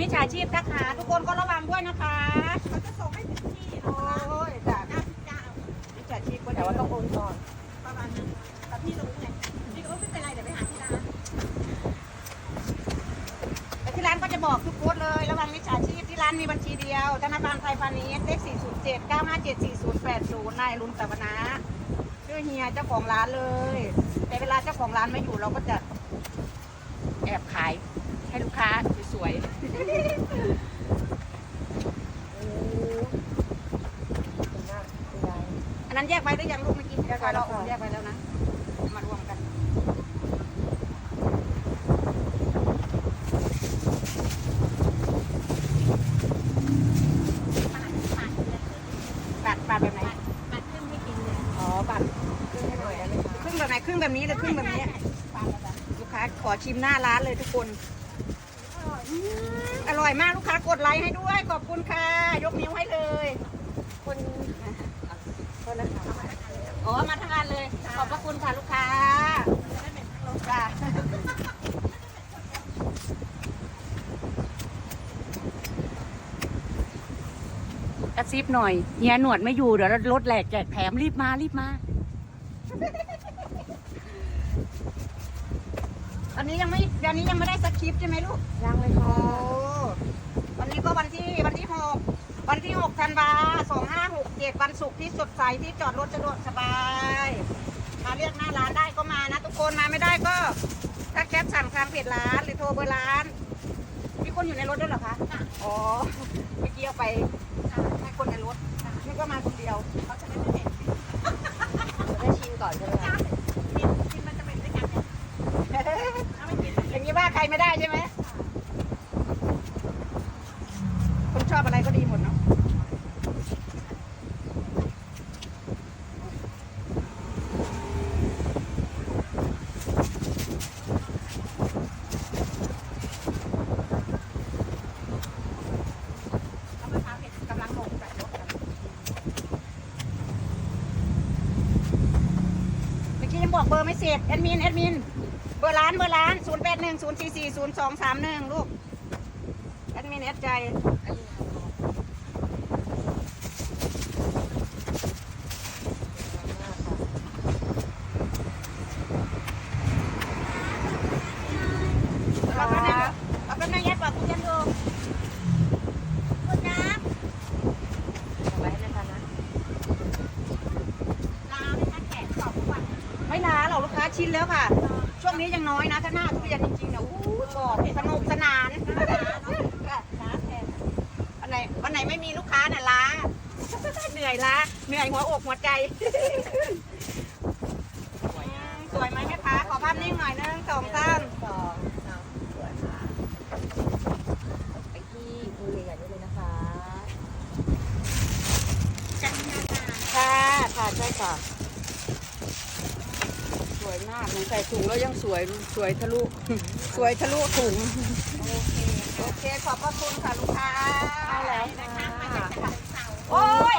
มิจฉาชีพทักหาทุกคนก็ระวังด้วยนะคะเขาจะส่งให้ถึงที่โอ้ยจ้ะเก้าสิบเก้ามิจฉาชีพก็แต่ว่าต้องโอนก่อนประมาณนั้นแต่พี่รู้ไงพี่ก็ไม่เป็นไรเดี๋ยวไปหาที่ร้านแต่ที่ร้านก็จะบอกทุกโค้ดเลยระวังมิจฉาชีพที่ร้านมีบัญชีเดียวธนาคารไทยพาณิชย์เลข407 957 4080นย์แปดศูนย์นายรุนตะวนาชื่อเฮียเจ้าของร้านเลย แต่เวลาเจ้าของร้านไม่อยู่เราก็จะแอบขายให้ลูกค้า วยๆโอ้ถึงมากคุณยายอันนั้นแยกไว้หรือยังลูกเมื่อกี้แยกไว้แล้วค่ะแยกไว้แล้วนะมารวมกันปาดปาดเลยปาดปาดแบบไหนปาดขึ้นให้กินเลยอ๋อบัตรขึ้นให้หน่อยได้ไหมคะครึ่งแบบไหนครึ่งแบบนี้หรือครึ่งแบบนี้ปาดแล้วลูกค้าขอชิมหน้าร้านเลยทุกคน อร่อยมากลูกค้ากดไลค์ให้ด้วย ขอบคุณค่ะ ยกนิ้วให้เลย คนโทษนะคะอ๋อมาทานเลย ขอบพระคุณค่ะลูกค้าจ้ากระซิบหน่อยเฮียหนวดไม่อยู่ เดี๋ยวรถแหลกแจกแถมรีบมารีบมา อันนี้ยังไม่อันนี้ยังไม่ได้สคริปต์ใช่ไหมลูกยังเลยโอ้ค่ะวันนี้ก็วันที่วันที่หกวันที่หกธันวาสองห้าหกเจ็ดวันศุกร์ที่สดใสที่จอดรถสะดวกสบาย มาเรียกหน้าร้านได้ก็มานะทุกคนมาไม่ได้ก็ ถ้าแคปสั่งทางเพจร้านหรือโทรเบอร์ร้าน มีคนอยู่ในรถด้วยเหรอคะ อ๋อเมื่อกี้เอาไปให้คนในรถนี่ก็มาคนเดียว ใครไม่ได้ใช่ไหมคนชอบอะไรก็ดีหมดเนาะกำลังลงจากรถกันเมื่อกี้ยังบอกเบอร์ไม่เสร็จแอดมินแอดมิน บอร์ร้านเบอร์ร้านศูนย์แปดหนึ่งศูนย์สี่สี่ศูนย์สองสามหนึ่งลูกแอดมินแอดใจเราก็นั่งเราก็นั่งยัดปากคุณยันดู คุณน้ำ เอาไว้นะคะนะำลาไหมคะแขกสองวันไม่ล้าหรอกลูกค้าชินแล้วค่ะ ช่วงนี้ยังน้อยนะถ้าหน้าทุเรียนจริงๆนะอู้ชอบสนุกสนานค่ะน้าแทนวันไหนวันไหนไม่มีลูกค้าน่ะล้าเหนื่อยล้าเหนื่อยหัวอกหัวใจ สวยไหมแม่ค้าขอภาพนิ่งหน่อยหนึงสองสามสองสามสวยค่ะไปที่มือใหญ่ๆได้เลยนะคะจัดงานงานค่ะค่ะใช่ค่ะสวย มากใส่ถุงแล้วยังสวยสวยทะลุ สวยทะลุถุงโอเค โอเค ขอบพระคุณค่ะลูกค้าเอาแล้วนะคะมาจากเสาโอ้ย